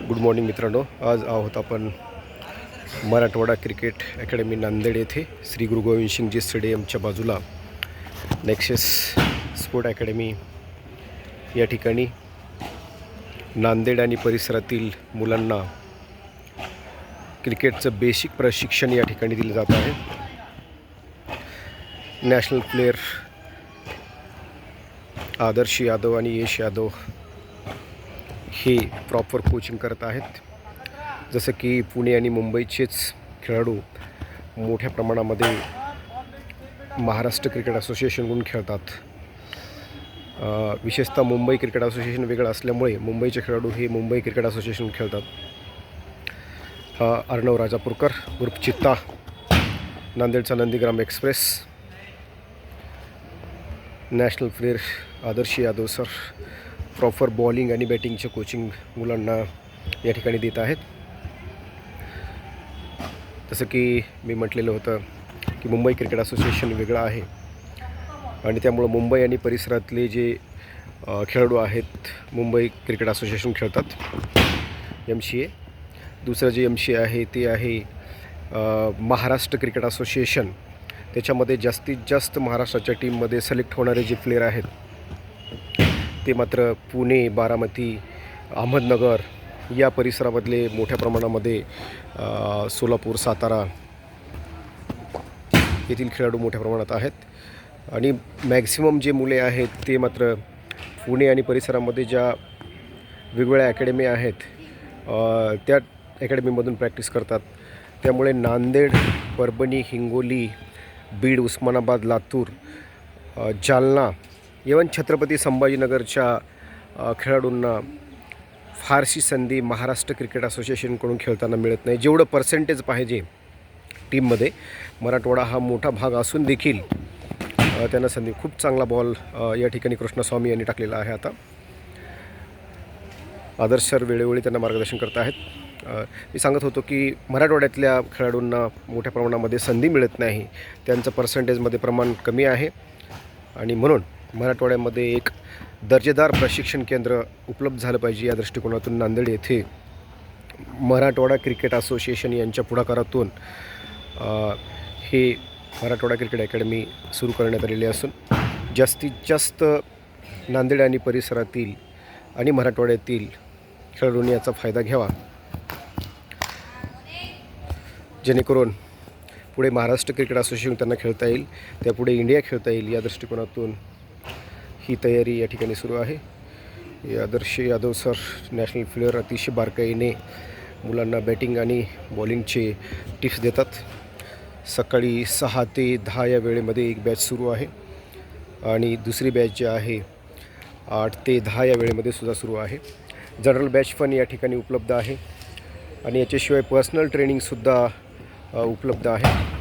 Good morning मित्रांनो. आज आहोत आपण मराठवाडा क्रिकेट अकॅडमी नांदेड येथे. श्री गुरु गोविंद सिंगजी स्टेडियमच्या बाजूला नेक्सेस स्पोर्ट अकॅडमी या ठिकाणी नांदेड आणि परिसरातील मुलांना क्रिकेटचं बेसिक प्रशिक्षण या ठिकाणी दिलं जात आहे. नॅशनल प्लेयर आदर्श यादव आणि यश यादव हे प्रॉपर कोचिंग करत आहेत. जसं की पुणे आणि मुंबईचेच खेळाडू मोठ्या प्रमाणामध्ये महाराष्ट्र क्रिकेट असोसिएशनकडून खेळतात. विशेषतः मुंबई क्रिकेट असोसिएशन वेगळं असल्यामुळे मुंबईचे खेळाडू हे मुंबई क्रिकेट असोसिएशन खेळतात. हा अर्णव राजापूरकर उर्फ Chitta नांदेडचा Nandigram express national player Adarsh Yadav sir proper bowling आणि बॅटिंगचे कोचिंग मुलांना या ठिकाणी देत आहेत. जसं की मी म्हटलेलं होतं की मुंबई क्रिकेट असोसिएशन वेगळं आहे आणि त्यामुळं मुंबई आणि परिसरातले जे खेळाडू आहेत मुंबई क्रिकेट असोसिएशन खेळतात. एम सी ए दुसरं जे एम सी ए आहे ते आहे महाराष्ट्र क्रिकेट असोसिएशन. त्याच्यामध्ये जास्तीत जास्त महाराष्ट्राच्या टीममध्ये सिलेक्ट होणारे जे प्लेयर आहेत ते मात्र पुणे बारामती अहमदनगर या परिसरामधले मोठ्या प्रमाणामध्ये सोलापूर सातारा येथील खेळाडू मोठ्या प्रमाणात आहेत. आणि मॅक्झिमम जे मुले आहेत ते मात्र पुणे आणि परिसरामध्ये ज्या वेगवेगळ्या अकॅडमी आहेत त्या अकॅडमीमधून प्रॅक्टिस करतात. त्यामुळे नांदेड परभणी हिंगोली बीड उस्मानाबाद लातूर जालना इवन छत्रपती संभाजीनगरच्या खेळाडूंना फारशी संधी महाराष्ट्र क्रिकेट असोसिएशनकडून खेळताना मिळत नाही. जेवढं पर्सेंटेज पाहिजे टीममध्ये मराठवाडा हा मोठा भाग असून देखील त्यांना संधी खूप चांगला बॉल या ठिकाणी कृष्णस्वामी यांनी टाकलेला आहे आता. आदर्श सर वेळोवेळी त्यांना मार्गदर्शन करत आहेत. मी सांगत होतो की मराठवाड्यातल्या खेळाडूंना मोठ्या प्रमाणामध्ये संधी मिळत नाही. त्यांचं पर्सेंटेजमध्ये प्रमाण कमी आहे. आणि म्हणून मराठवाड्यामध्ये एक दर्जेदार प्रशिक्षण केंद्र उपलब्ध झालं पाहिजे या दृष्टिकोनातून नांदेड येथे मराठवाडा क्रिकेट असोसिएशन यांच्या पुढाकारातून हे मराठवाडा क्रिकेट अकॅडमी सुरू करण्यात आलेली असून जास्तीत जास्त नांदेड आणि परिसरातील आणि मराठवाड्यातील खेळाडूंनी याचा फायदा घ्यावा. जेणेकरून पुढे महाराष्ट्र क्रिकेट असोसिएशन त्यांना खेळता येईल त्यापुढे इंडिया खेळता येईल या दृष्टिकोनातून ही तयारी या ठिकाणी सुरू आहे. Adarsh Yadav sir national player अतिशय बारकाईने मुलांना बॅटिंग आणि बॉलिंगचे टिप्स देतात. सकाळी सहा ते दहा या वेळेमध्ये एक बॅच सुरू आहे. आणि दुसरी बॅच जी आहे आठ ते दहा या वेळेमध्ये सुद्धा सुरू आहे. जनरल बॅच पण या ठिकाणी उपलब्ध आहे. आणि याच्याशिवाय पर्सनल ट्रेनिंगसुद्धा उपलब्ध आहे.